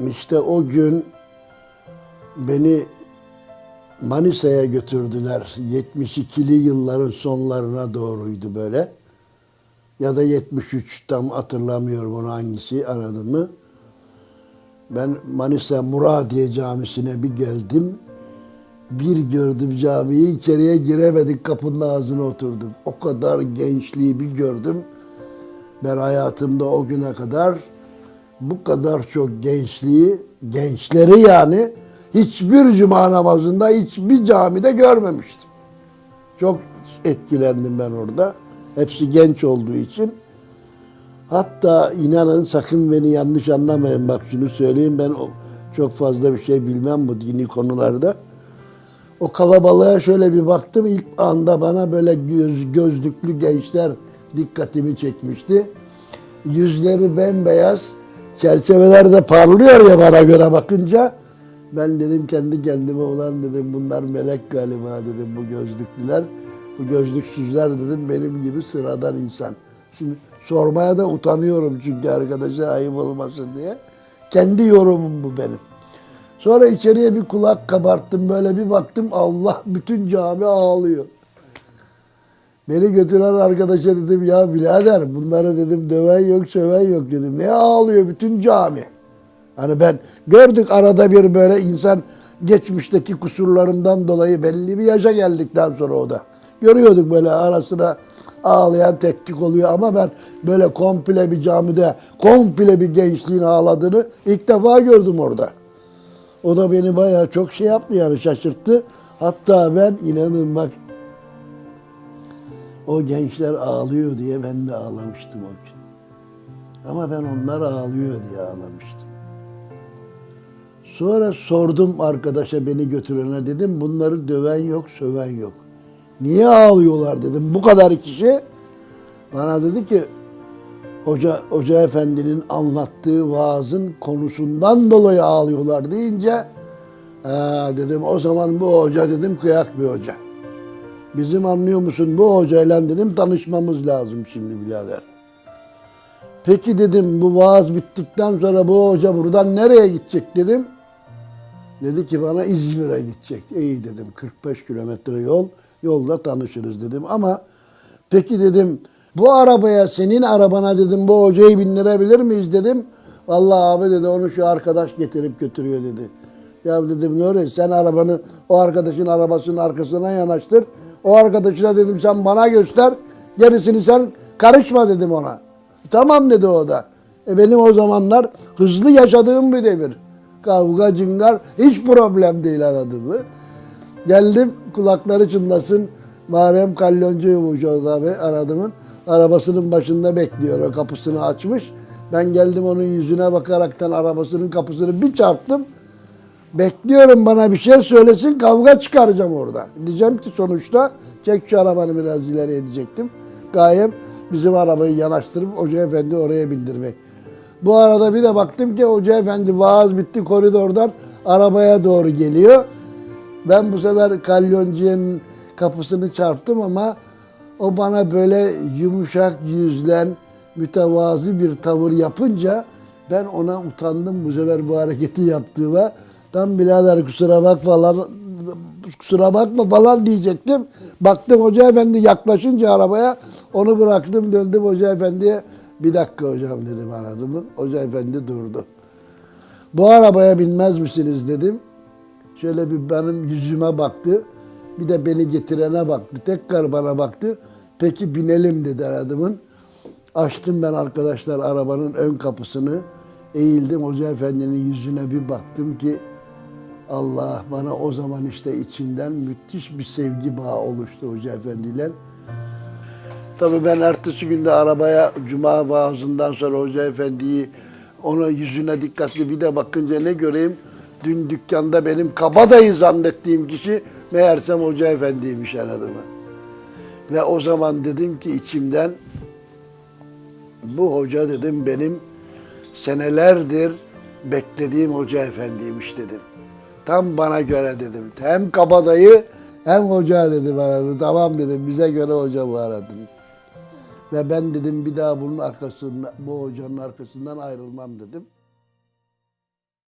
İşte o gün beni Manisa'ya götürdüler. 72'li yılların sonlarına doğruydu böyle. Ya da 73 tam hatırlamıyorum onu hangisi anladın mı? Ben Manisa Muradiye Camisi'ne bir geldim. Bir gördüm camiyi içeriye giremedik kapının ağzına oturdum. O kadar gençliği bir gördüm. Ben hayatımda o güne kadar bu kadar çok gençliği, gençleri yani hiçbir cuma namazında, hiçbir camide görmemiştim. Çok etkilendim ben orada. Hepsi genç olduğu için. Hatta inanın sakın beni yanlış anlamayın. Bak şunu söyleyeyim ben çok fazla bir şey bilmem bu dini konularda. O kalabalığa şöyle bir baktım. İlk anda bana böyle göz, gözlüklü gençler dikkatimi çekmişti. Yüzleri bembeyaz, çerçeveler de parlıyor ya bana göre bakınca. Ben dedim kendi kendime olan dedim bunlar melek galiba dedim bu gözlüklüler. Bu gözlüksüzler dedim benim gibi sıradan insan. Şimdi sormaya da utanıyorum çünkü arkadaşa ayıp olmasın diye. Kendi yorumum bu benim. Sonra içeriye bir kulak kabarttım böyle bir baktım Allah bütün cami ağlıyor. Beni götüren arkadaşa dedim ya birader bunları dedim döven yok söven yok dedim. Ne ağlıyor bütün cami. Hani ben gördük arada bir böyle insan geçmişteki kusurlarından dolayı belli bir yaşa geldikten sonra o da. Görüyorduk böyle arasına ağlayan tetkik oluyor ama ben böyle komple bir camide komple bir gençliğin ağladığını ilk defa gördüm orada. O da beni bayağı çok şey yaptı yani şaşırttı. Hatta ben inanın bak o gençler ağlıyor diye ben de ağlamıştım o gün. Ama ben onlar ağlıyor diye ağlamıştım. Sonra sordum arkadaşa beni götürene dedim bunları döven yok söven yok. Niye ağlıyorlar dedim bu kadar kişi. Bana dedi ki Hoca, Hoca Efendi'nin anlattığı vaazın konusundan dolayı ağlıyorlar deyince "Ha," dedim o zaman bu hoca dedim kıyak bir hoca. Bizim anlıyor musun bu hocayla dedim tanışmamız lazım şimdi birader. Peki dedim bu vaaz bittikten sonra bu hoca buradan nereye gidecek dedim. Dedi ki bana İzmir'e gidecek. İyi dedim 45 kilometre yol yolda tanışırız dedim ama peki dedim bu arabaya senin arabana dedim bu hocayı bindirebilir miyiz dedim. Vallahi abi dedi onu şu arkadaş getirip götürüyor dedi. Ya dedim Nuri sen arabanı o arkadaşın arabasının arkasına yanaştır. O arkadaşına dedim sen bana göster. Gerisini sen karışma dedim ona. Tamam dedi o da. E benim o zamanlar hızlı yaşadığım bir devir. Kavga, cıngar hiç problem değil anladın? Geldim kulakları çınlasın. Muharrem Kalyoncu'ymuş o abi aradımın. Arabasının başında bekliyor. O kapısını açmış. Ben geldim onun yüzüne bakaraktan arabasının kapısını bir çarptım. Bekliyorum bana bir şey söylesin kavga çıkaracağım orada. Diyeceğim ki sonuçta çek şu arabanı biraz ileri edecektim. Gayem bizim arabayı yanaştırıp Hoca Efendi oraya bindirmek. Bu arada bir de baktım ki Hoca Efendi vaaz bitti koridordan arabaya doğru geliyor. Ben bu sefer kalyoncuğun kapısını çarptım ama o bana böyle yumuşak yüzlen, mütevazı bir tavır yapınca ben ona utandım bu sefer bu hareketi yaptığıma. Tam birader kusura bak falan kusura bakma falan diyecektim. Baktım Hoca Efendi yaklaşınca arabaya onu bıraktım döndüm Hoca Efendi'ye. Bir dakika hocam dedim anladın mı? Hoca Efendi durdu. Bu arabaya binmez misiniz dedim. Şöyle bir benim yüzüme baktı. Bir de beni getirene baktı. Tekrar bana baktı. Peki binelim dedi adamın. Açtım ben arkadaşlar arabanın ön kapısını. Eğildim Hoca Efendi'nin yüzüne bir baktım ki Allah bana o zaman işte içimden müthiş bir sevgi bağı oluştu Hoca Efendi'yle. Tabii ben ertesi günde arabaya Cuma vaazından sonra Hoca Efendi'yi ona yüzüne dikkatli bir de bakınca ne göreyim? Dün dükkanda benim kabadayı zannettiğim kişi meğersem Hoca Efendi'ymiş anladın? Ve o zaman dedim ki içimden bu hoca dedim benim senelerdir beklediğim Hoca Efendi'ymiş dedim. Tam bana göre dedim. Hem kabadayı hem hoca dedi bana. Tamam dedim bize göre hoca bu aradım. Ve ben dedim bir daha bunun arkasından, bu hocanın arkasından ayrılmam dedim.